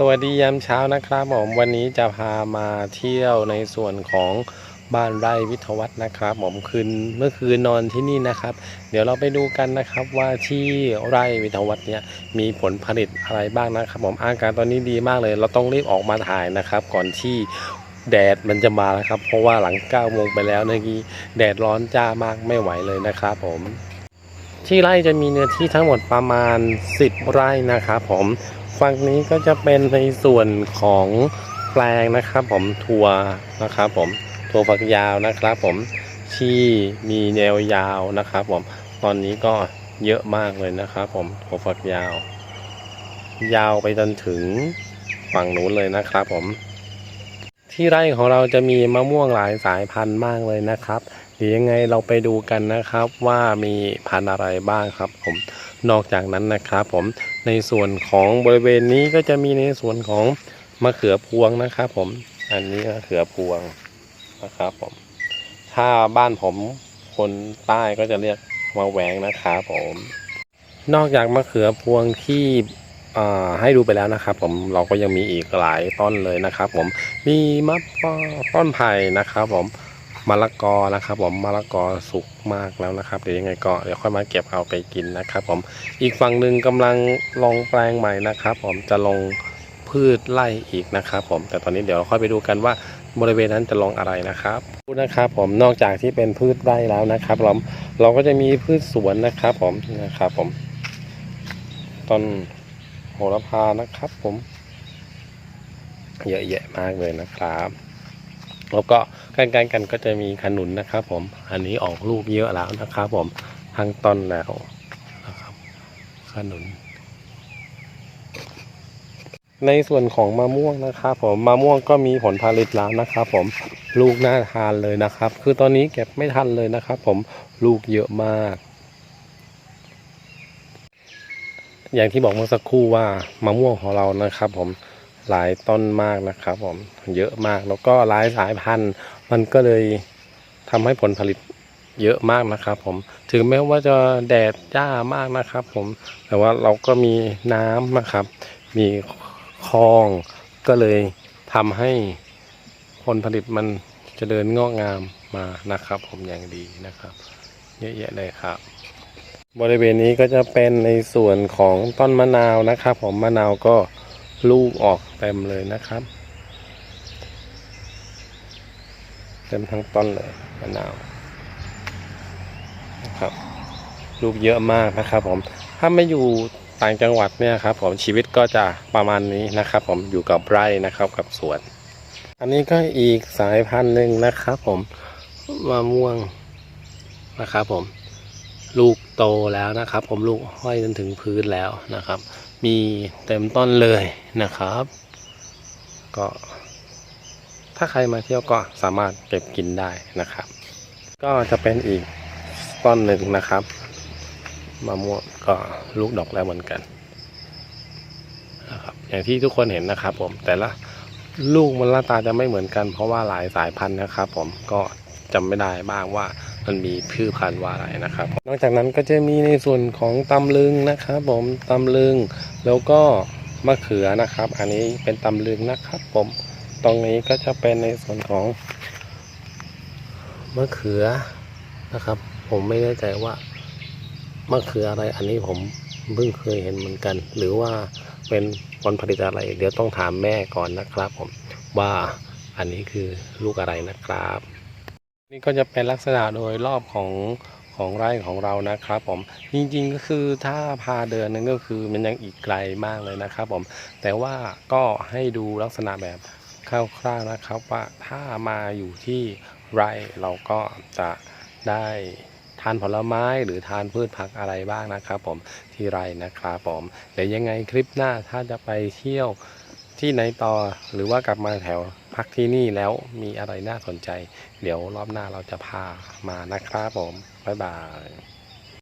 สวัสดียามเช้านะครับผมวันนี้จะพามาเที่ยวในส่วนของบ้านไร่วิทวัฒน์นะครับผมคืนเมื่อคืนนอนที่นี่นะครับ เดี๋ยวเราไปดูกันนะครับว่าที่ไร่วิทวัฒน์เนี่ยมีผลผลิตอะไรบ้างนะครับผมอากาศตอนนี้ดีมากเลย เราต้องรีบออกมาถ่ายนะครับ ก่อนที่แดดมันจะมาแล้วครับ เพราะว่าหลัง9โมงไปแล้วเมื่อกี้แดดร้อนจ้ามากไม่ไหวเลยนะครับผมที่ไร่จะมีเนื้อที่ทั้งหมดประมาณ 10 ไร่นะครับผม ฝั่งนี้ก็จะเป็นในส่วนของแปลงนะครับ ผมถั่วนะครับผมถั่วฝักยาวนะครับ ผมที่มีแนวยาวนะครับ ผมตอนนี้ก็เยอะมากเลยนะครับ ผมถั่วฝักยาว ยาวไปจนถึงฝั่งนู้นเลยนะครับ ผม ที่ไร่ของเราจะมีมะม่วงหลายสายพันธุ์มากเลยนะครับเดี๋ยวยังไงเราไปดูกันนะครับว่ามีพันธุ์อะไรบ้างครับ ผม นอกจากนั้นนะครับผมในส่วนของบริเวณนี้ก็จะมีในส่วนของมะเขือพวงนะครับผมอันนี้มะเขือพวงนะครับผมถ้าบ้านผมคนใต้ก็จะเรียกมะแหวงนะครับผมนอกจากมะเขือพวงที่ให้ดูไปแล้วนะครับผมเราก็ยังมีอีกหลายต้นเลยนะครับผมมีมะปอต้นไผ่นะครับผม มะละกอนะครับ ผมมะละกอสุกมากแล้วนะครับ เดี๋ยวยังไงก็เดี๋ยวค่อยมาเก็บเอาไปกินนะครับ ผมอีกฝั่งหนึ่งกำลังลงแปลงใหม่นะครับ ผมจะลงพืชไร่อีกนะครับ ผมแต่ตอนนี้เดี๋ยวเราค่อยไปดูกันว่าบริเวณนั้นจะลงอะไรนะครับดูนะครับผมนอกจากที่เป็นพืชไร่แล้วนะครับเราเราก็จะมีพืชสวนนะครับ ผมนะครับ ผมต้นโหระพานะครับ ผม เยอะแยะมากเลยนะครับ แล้วก็ใกล้ๆกันก็จะมีขนุนนะครับ ผม อันนี้ออกลูกเยอะแล้วนะครับผมทั้งต้นแล้วนะครับ ขนุน ในส่วนของมะม่วงนะครับ ผมมะม่วงก็มีผลผลิตแล้วนะครับผมลูกน่าทานเลยนะครับ คือตอนนี้เก็บไม่ทันเลยนะครับ ผมลูกเยอะมาก อย่างที่บอกเมื่อสักครู่ว่ามะม่วงของเรานะครับ ผม หลายต้นมากนะครับผมเยอะมากแล้วก็หลายสายพันธุ์ มันก็เลยทำให้ผลผลิตเยอะมากนะครับผมถึงแม้ว่าจะแดดจ้ามากนะครับผมแต่ว่าเราก็มีน้ำนะครับ มีคลองก็เลยทำให้ผลผลิตมันจเจริญงอกงามมานะครับ ผมอย่างดีนะครับ เยอะแยะเลยครับ บริเวณนี้ก็จะเป็นในส่วนของต้นมะนาวนะครับ ผมมะนาวก็ ลูกออกเต็มเลยนะครับ เต็มทั้งต้นเลยมะนาวนะครับลูกเยอะมากนะครับ ผม ถ้าไม่อยู่ต่างจังหวัดเนี่ยครับ ผมชีวิตก็จะประมาณนี้นะครับ ผมอยู่กับไร่นะครับกับสวน อันนี้ก็อีกสายพันธุ์หนึ่งนะครับ ผมมะม่วงนะครับผม ลูกโตแล้วนะครับ ผมลูกห้อยจนถึงพื้นแล้วนะครับ มีเต็มต้นเลยนะครับ ก็ถ้าใครมาเที่ยวก็สามารถเก็บกินได้นะครับ ก็จะเป็นอีกต้นหนึ่งนะครับมะม่วงก็ลูกดอกแล้วเหมือนกันนะครับอย่างที่ทุกคนเห็นนะครับ ผมแต่ละลูกมันหน้าตาจะไม่เหมือนกัน เพราะว่าหลายสายพันธุ์นะครับ ผมก็จำไม่ได้บ้างว่า มันมีพืชพันธุ์ว่าอะไรนะครับ นอกจากนั้นก็จะมีในส่วนของตำลึงนะครับผมตำลึงแล้วก็มะเขือนะครับ อันนี้เป็นตำลึงนะครับ ผมตรงนี้ก็จะเป็นในส่วนของมะเขือนะครับ ผมไม่แน่ใจว่ามะเขืออะไร อันนี้ผมเพิ่งเคยเห็นเหมือนกัน หรือว่าเป็นผลผลิตอะไร เดี๋ยวต้องถามแม่ก่อนนะครับ ผมว่าอันนี้คือลูกอะไรนะครับ นี่ก็จะเป็นลักษณะโดยรอบของของไร่ของเรานะครับผมจริงๆก็คือถ้าพาเดินนั่นก็คือมันยังอีกไกลมากเลยนะครับผมแต่ว่าก็ให้ดูลักษณะแบบคร่าวๆนะครับว่าถ้ามาอยู่ที่ไร่เราก็จะได้ทานผลไม้หรือทานพืชผักอะไรบ้างนะครับผมที่ไร่นะครับผมเดี๋ยวยังไงคลิปหน้าถ้าจะไปเที่ยวที่ไหนต่อหรือว่ากลับมาแถว พักที่นี่แล้วมีอะไรน่าสนใจ เดี๋ยวรอบหน้าเราจะพามานะครับผม บ๊ายบาย